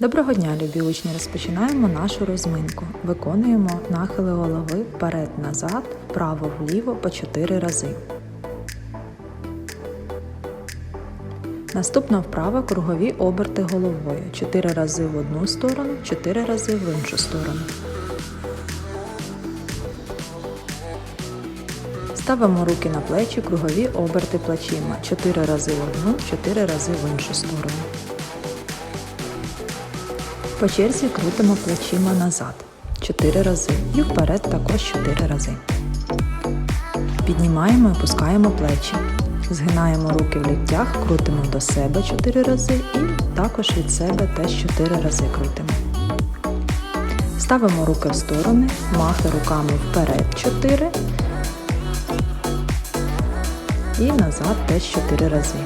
Доброго дня, любі учні! Розпочинаємо нашу розминку. Виконуємо нахили голови вперед-назад, вправо-вліво по 4 рази. Наступна вправа кругові оберти головою. 4 рази в одну сторону, 4 рази в іншу сторону. Ставимо руки на плечі, кругові оберти плечима. 4 рази в одну, 4 рази в іншу сторону. По черзі крутимо плечима назад 4 рази і вперед також 4 рази. Піднімаємо і опускаємо плечі. Згинаємо руки в ліктях, крутимо до себе 4 рази і також від себе теж 4 рази крутимо. Ставимо руки в сторони, махи руками вперед 4 і назад теж 4 рази.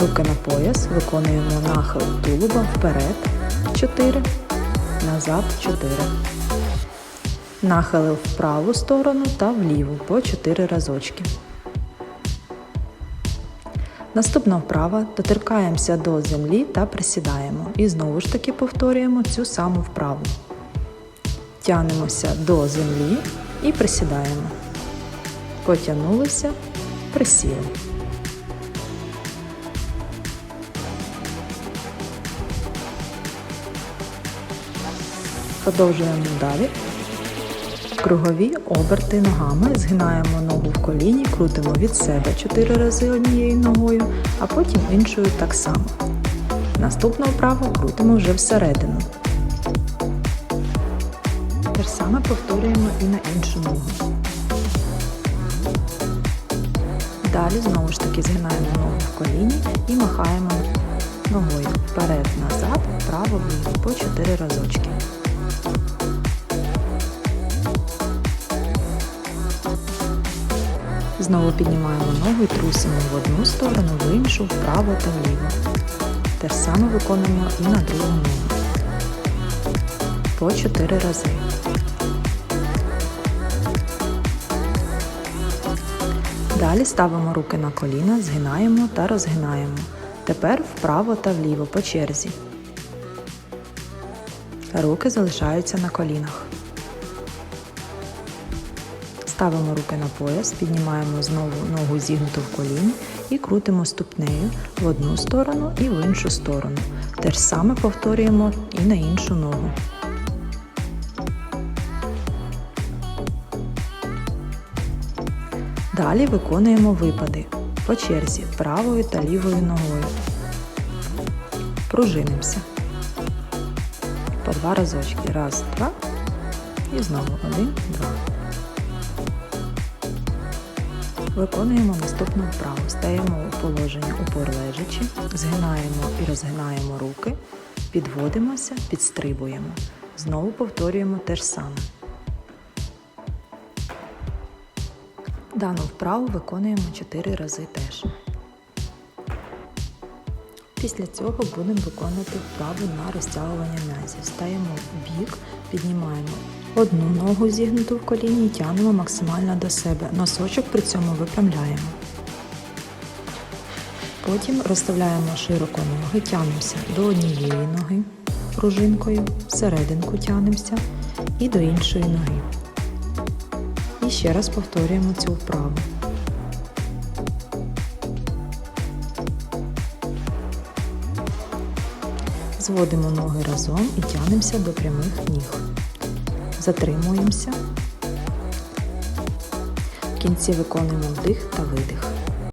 Руки на пояс, виконуємо нахил тулуба вперед 4, назад 4. Нахили в праву сторону та вліву по 4 разочки. Наступна вправа доторкаємося до землі та присідаємо. І знову ж таки повторюємо цю саму вправу. Тянемося до землі і присідаємо. Потягнулися, присіли. Продовжуємо далі. Кругові оберти ногами. Згинаємо ногу в коліні, крутимо від себе 4 рази однією ногою, а потім іншою так само. Наступну вправу крутимо вже всередину. Те ж саме повторюємо і на іншу ногу. Далі знову ж таки згинаємо ногу в коліні і махаємо ногою вперед-назад, вправо-вліво по 4 разочки. Знову піднімаємо ногу і трусимо в одну сторону, в іншу, вправо та вліво. Те ж саме виконуємо і на другу ногу. По 4 рази. Далі ставимо руки на коліна, згинаємо та розгинаємо. Тепер вправо та вліво по черзі. Руки залишаються на колінах. Ставимо руки на пояс, піднімаємо знову ногу зігнуту в коліні і крутимо ступнею в одну сторону і в іншу сторону. Те ж саме повторюємо і на іншу ногу. Далі виконуємо випади по черзі правою та лівою ногою. Пружинимося. По два разочки. Раз, два. І знову один, два. Виконуємо наступну вправу. Стаємо у положення упор лежачи, згинаємо і розгинаємо руки, підводимося, підстрибуємо. Знову повторюємо те ж саме. Дану вправу виконуємо 4 рази теж. Після цього будемо виконувати вправу на розтягування м'язів. Стаємо в бік, піднімаємо одну ногу зігнуту в коліні і тягнемо максимально до себе. Носочок при цьому випрямляємо. Потім розставляємо широко ноги, тягнемося до однієї ноги пружинкою, всерединку тягнемося і до іншої ноги. І ще раз повторюємо цю вправу. Зводимо ноги разом і тягнемося до прямих ніг. Затримуємося. В кінці виконуємо вдих та видих.